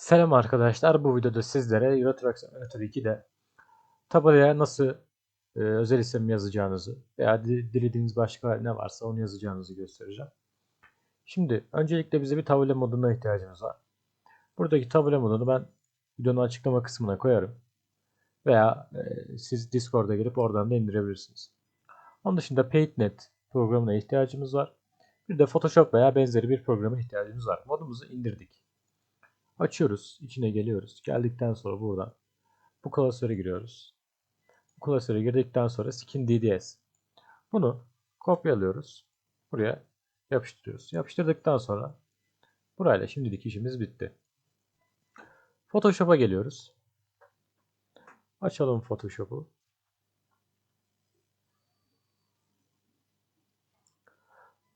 Selam arkadaşlar. Bu videoda sizlere Euro Truck Simulator 2'de tabelaya nasıl e, özel isim yazacağınızı veya di- dilediğiniz başka ne varsa onu yazacağınızı göstereceğim. Şimdi öncelikle bize bir tabela moduna ihtiyacımız var. Buradaki tabela modunu ben videonun açıklama kısmına koyarım. Veya e, siz Discord'a gelip oradan da indirebilirsiniz. Onun dışında PaintNet programına ihtiyacımız var. Bir de Photoshop veya benzeri bir programa ihtiyacımız var. Modumuzu indirdik. Açıyoruz. içine geliyoruz. Geldikten sonra buradan bu klasöre giriyoruz. Bu klasöre girdikten sonra skin DDS. Bunu kopyalıyoruz. Buraya yapıştırıyoruz. Yapıştırdıktan sonra burayla şimdilik işimiz bitti. Photoshop'a geliyoruz. Açalım Photoshop'u.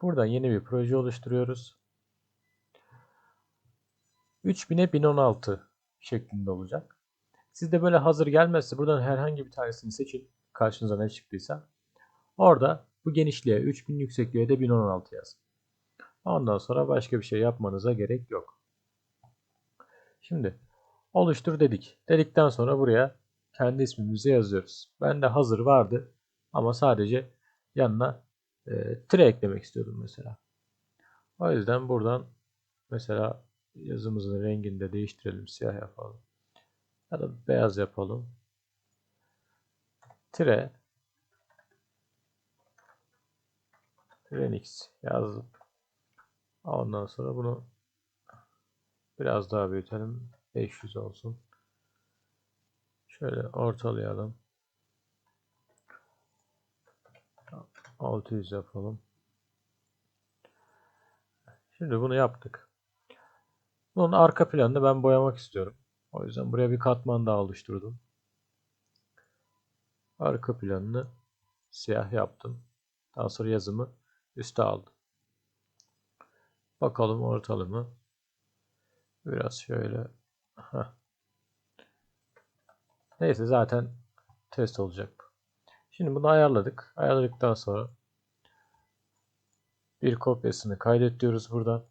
Buradan yeni bir proje oluşturuyoruz. 3000'e 1016 şeklinde olacak. Sizde böyle hazır gelmezse buradan herhangi bir tanesini seçin. Karşınıza ne çıktıysa. Orada bu genişliğe 3000 yüksekliğe de 1016 yazın. Ondan sonra başka bir şey yapmanıza gerek yok. Şimdi oluştur dedik. Dedikten sonra buraya kendi ismimizi yazıyoruz. Ben de hazır vardı ama sadece yanına e, tire eklemek istiyordum mesela. O yüzden buradan mesela yazımızın rengini de değiştirelim. Siyah yapalım. Ya da beyaz yapalım. Tire Renix yazdım. Ondan sonra bunu biraz daha büyütelim. 500 olsun. Şöyle ortalayalım. 600 yapalım. Şimdi bunu yaptık. Bunun arka planını ben boyamak istiyorum. O yüzden buraya bir katman daha oluşturdum. Arka planını siyah yaptım. Daha sonra yazımı üste aldım. Bakalım ortalımı. Biraz şöyle. Heh. Neyse zaten test olacak. Şimdi bunu ayarladık. Ayarladıktan sonra bir kopyasını kaydet diyoruz buradan.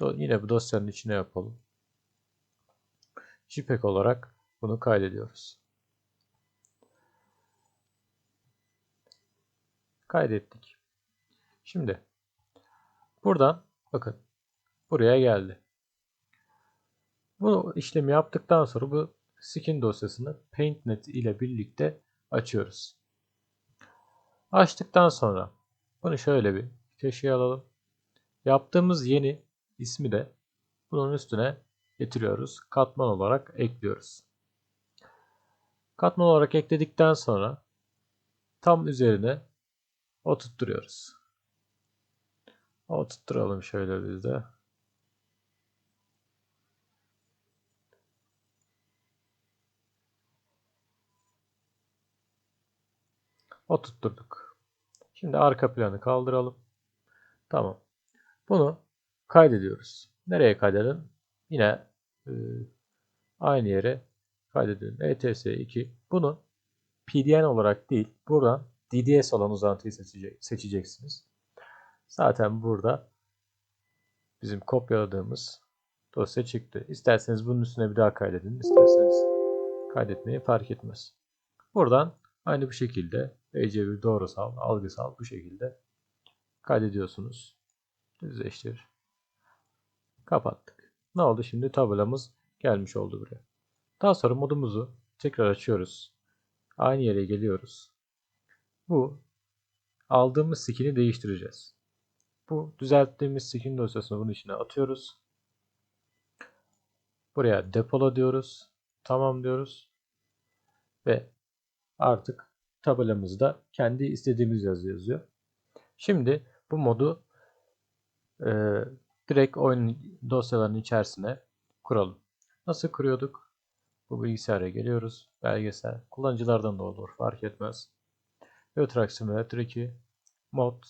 Yine bu dosyanın içine yapalım. JPEG olarak bunu kaydediyoruz. Kaydettik. Şimdi buradan bakın buraya geldi. Bu işlemi yaptıktan sonra bu skin dosyasını PaintNet ile birlikte açıyoruz. Açtıktan sonra bunu şöyle bir köşeye alalım. Yaptığımız yeni ismi de bunun üstüne getiriyoruz. Katman olarak ekliyoruz. Katman olarak ekledikten sonra tam üzerine oturtturuyoruz. Oturtturalım şöyle biz de. Oturtturduk. Şimdi arka planı kaldıralım. Tamam. Bunu kaydediyoruz. Nereye kaydedelim? Yine e, aynı yere kaydedelim. ETS2. Bunu PDN olarak değil, buradan DDS olan uzantıyı seçecek, seçeceksiniz. Zaten burada bizim kopyaladığımız dosya çıktı. İsterseniz bunun üstüne bir daha kaydedin. İsterseniz kaydetmeyi fark etmez. Buradan aynı bu şekilde EC1 doğrusal, algısal bu şekilde kaydediyorsunuz. Düzleştir. Kapattık. Ne oldu? Şimdi tabelamız gelmiş oldu buraya. Daha sonra modumuzu tekrar açıyoruz. Aynı yere geliyoruz. Bu aldığımız skin'i değiştireceğiz. Bu düzelttiğimiz skin dosyasını bunun içine atıyoruz. Buraya depola diyoruz. Tamam diyoruz. Ve artık tabelamızda kendi istediğimiz yazı yazıyor. Şimdi bu modu e, direkt oyun dosyalarının içerisine kuralım. Nasıl kuruyorduk? Bu bilgisayara geliyoruz. Belgesel. Kullanıcılardan da olur. Fark etmez. Euro Truck Simulator 2 mod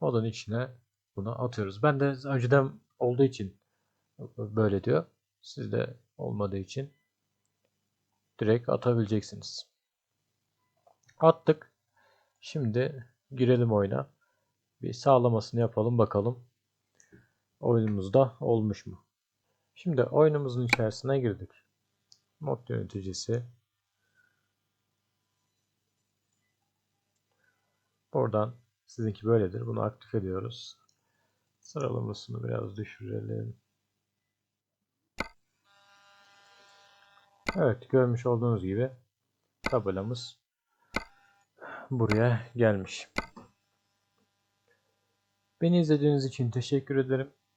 modun içine bunu atıyoruz. Ben de önceden olduğu için böyle diyor. Sizde olmadığı için direkt atabileceksiniz. Attık. Şimdi girelim oyuna. Bir sağlamasını yapalım bakalım. Oyunumuzda olmuş mu? Şimdi oyunumuzun içerisine girdik. Mod yöneticisi. Buradan sizinki böyledir. Bunu aktif ediyoruz. Sıralamasını biraz düşürelim. Evet görmüş olduğunuz gibi tabelamız buraya gelmiş. Beni izlediğiniz için teşekkür ederim.